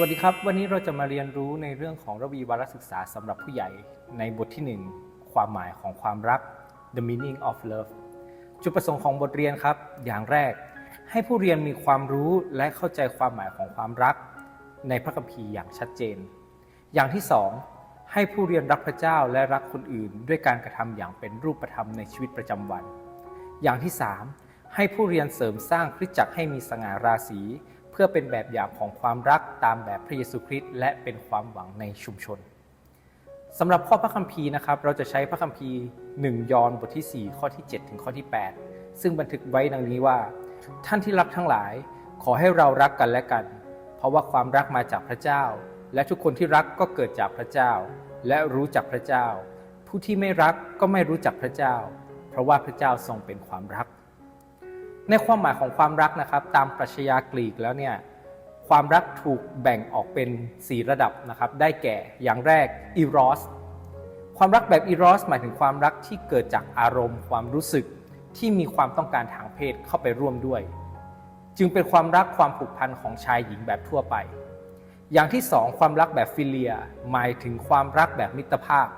วัสดีครับ วันนี้เราจะมาเรียนรู้ในเรื่องของระวีวารศึกษาสำหรับผู้ใหญ่ในบทที่ 1 ความหมายของความรัก the meaning of love จุดประสงค์ของบทเรียนครับ อย่างแรก ให้ผู้เรียนมีความรู้และเข้าใจความหมายของความรัก ในพระคัมภีร์อย่างชัดเจน อย่างที่สองให้ผู้เรียนรักพระเจ้าและรักคนอื่น ด้วยการกระทำอย่างเป็นรูปธรรมในชีวิตประจำวัน อย่างที่3ให้ผู้เรียนเสริมสร้างคริสตจักรให้มีสง่าราศี พื่อเป็นแบบอย่างของความรักตามแบบพระเยซูคริสต์และเป็นความหวังในชุมชนสำหรับข้อพระคัมภีร์นะครับ เราจะใช้พระคัมภีร์ 1 ยอห์นบทที่ 4 ข้อที่ 7 ถึงข้อที่ 8 ซึ่งบันทึกไว้ดังนี้ว่า ท่านที่รักทั้งหลาย ขอให้เรารักกันและกัน เพราะว่าความรักมาจากพระเจ้า และทุกคนที่รักก็เกิดจากพระเจ้า และรู้จักพระเจ้า ผู้ที่ไม่รักก็ไม่รู้จักพระเจ้า เพราะว่าพระเจ้าทรงเป็นความรัก ในความหมายของความรักนะครับ ตามปรัชญากรีกแล้วเนี่ยความรักถูกแบ่งออกเป็น 4 ระดับนะครับ ได้แก่อย่างแรกอีรอสความรักแบบอีรอสหมายถึงความรักที่เกิดจากอารมณ์ ความรู้สึกที่มีความต้องการทางเพศเข้าไปร่วมด้วย จึงเป็นความรักความผูกพันของชายหญิงแบบทั่วไป อย่างที่สองความรักแบบฟิเลีย หมายถึงความรักแบบมิตรภาพ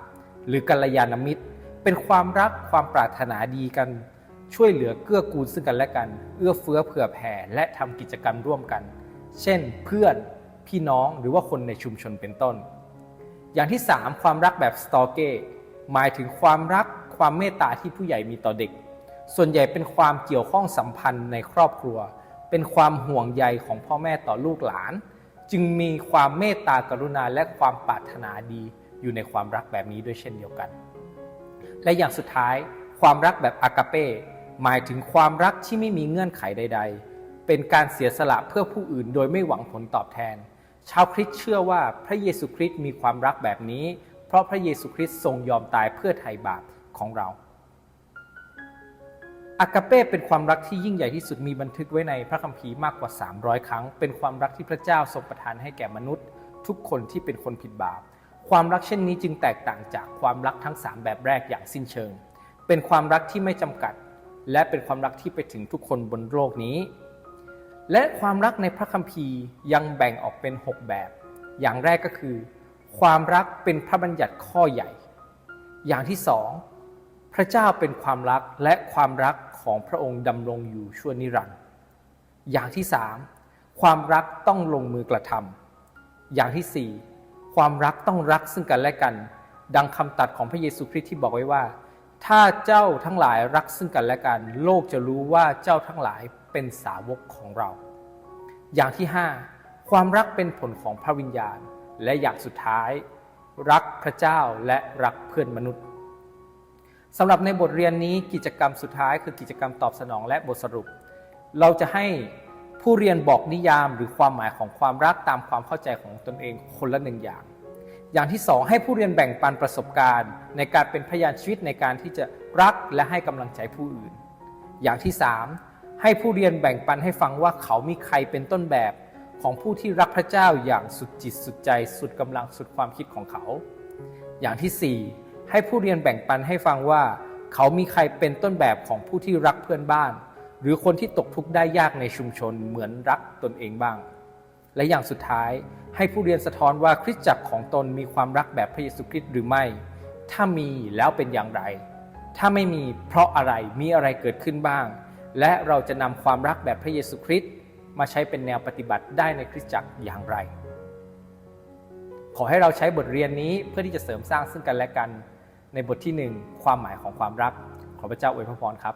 หรือกัลยาณมิตร เป็นความรักความปรารถนาดีกัน ช่วยเหลือเกื้อกูลซึ่งกันและกัน เอื้อเฟื้อเผื่อแผ่และทำกิจกรรมร่วมกัน เช่น เพื่อนพี่น้องหรือว่าคนในชุมชนเป็นต้น อย่างที่ 3 ความรักแบบสตอเก้หมายถึงความรักความเมตตาที่ผู้ใหญ่มีต่อเด็ก ส่วนใหญ่เป็นความเกี่ยวข้องสัมพันธ์ในครอบครัว เป็นความห่วงใยของพ่อแม่ต่อลูกหลาน จึงมีความเมตตากรุณาและความปรารถนาดีอยู่ในความรักแบบนี้ด้วยเช่นเดียวกัน และอย่างสุดท้ายความรักแบบอากาเป้ หมายถึงความรักที่ไม่มีเงื่อนไขใด ๆ เป็นการเสียสละเพื่อผู้อื่นโดยไม่หวังผลตอบแทน ชาวคริสต์เชื่อว่าพระเยซูคริสต์มีความรักแบบนี้ เพราะพระเยซูคริสต์ทรงยอมตายเพื่อไถ่บาปของเราอากาเป้เป็นความรักที่ยิ่งใหญ่ที่สุดมีบันทึกไว้ในพระคัมภีร์มากกว่า 300 ครั้ง เป็นความรักที่พระเจ้าทรงประทานให้แก่มนุษย์ ทุกคนที่เป็นคนผิดบาป ความรักเช่นนี้จึงแตกต่างจากความรักทั้ง 3 แบบแรกอย่างสิ้นเชิง เป็นความรักที่ไม่จำกัด และเป็นความรักที่ไปถึงทุกคนบนโลกนี้ และความรักในพระคัมภีร์ยังแบ่งออกเป็น 6 แบบ อย่างแรกก็คือ ความรักเป็นพระบัญญัติข้อใหญ่ อย่างที่สองพระเจ้าเป็นความรักและความรักของพระองค์ดำรงอยู่ชั่วนิรันดร์อย่างที่สามความรักต้องลงมือกระทำอย่างที่สี่ความรักต้องรักซึ่งกันและกัน ดังคำตัดของพระเยซูคริสต์ที่บอกไว้ว่า ถ้าเจ้าทั้งหลายรักซึ่งกันและกัน โลกจะรู้ว่าเจ้าทั้งหลายเป็นสาวกของเรา อย่างที่ห้าความรักเป็นผลของพระวิญญาณ และอย่างสุดท้าย รักพระเจ้าและรักเพื่อนมนุษย์สำหรับในบทเรียนนี้กิจกรรมสุดท้ายคือกิจกรรมตอบสนองและบทสรุป เราจะให้ผู้เรียนบอกนิยามหรือความหมายของความรักตามความเข้าใจของตนเองคนละหนึ่งอย่าง อย่างที่สองให้ผู้เรียนแบ่งปันประสบการณ์ ในการเป็นพยานชีวิตในการที่จะรักและให้กำลังใจผู้อื่น อย่างที่สามให้ผู้เรียนแบ่งปันให้ฟังว่าเขามีใครเป็นต้นแบบของผู้ที่รักพระเจ้าอย่างสุดจิตสุดใจสุดกำลังสุดความคิดของเขา อย่างที่สี่ให้ผู้เรียนแบ่งปันให้ฟังว่า เขามีใครเป็นต้นแบบของผู้ที่รักเพื่อนบ้าน หรือคนที่ตกทุกข์ได้ยากในชุมชนเหมือนรักตนเองบ้าง และอย่างสุดท้าย ให้ผู้เรียนสะท้อนว่าคริสตจักรของตนมีความรักแบบพระเยซูคริสต์หรือไม่ ถ้ามีแล้วเป็นอย่างไร ถ้าไม่มีเพราะอะไรมีอะไรเกิดขึ้นบ้าง และเราจะนำความรักแบบพระเยซูคริสต์มาใช้เป็นแนวปฏิบัติได้ในคริสตจักรอย่างไร ขอให้เราใช้บทเรียนนี้เพื่อที่จะเสริมสร้างซึ่งกันและกัน ในบทที่หนึ่งความหมายของความรักขอพระเจ้าอวยพรครับ